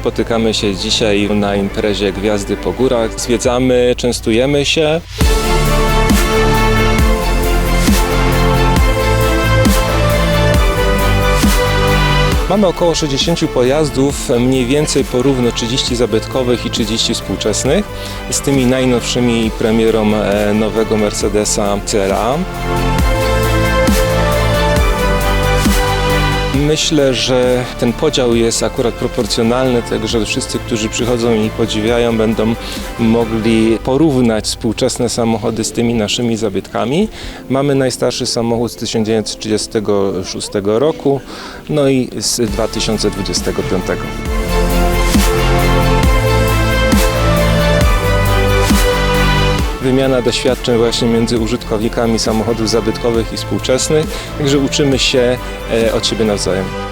spotykamy się dzisiaj na imprezie Gwiazdy po Górach. Zwiedzamy, częstujemy się. Mamy około 60 pojazdów, mniej więcej porówno 30 zabytkowych i 30 współczesnych, z tymi najnowszymi premierą e, nowego Mercedesa CLA. Myślę, że ten podział jest akurat proporcjonalny, tak że wszyscy, którzy przychodzą i podziwiają, będą mogli porównać współczesne samochody z tymi naszymi zabytkami. Mamy najstarszy samochód z 1936 roku, no i z 2025. Wymiana doświadczeń właśnie między użytkownikami samochodów zabytkowych i współczesnych, także uczymy się e, od siebie nawzajem.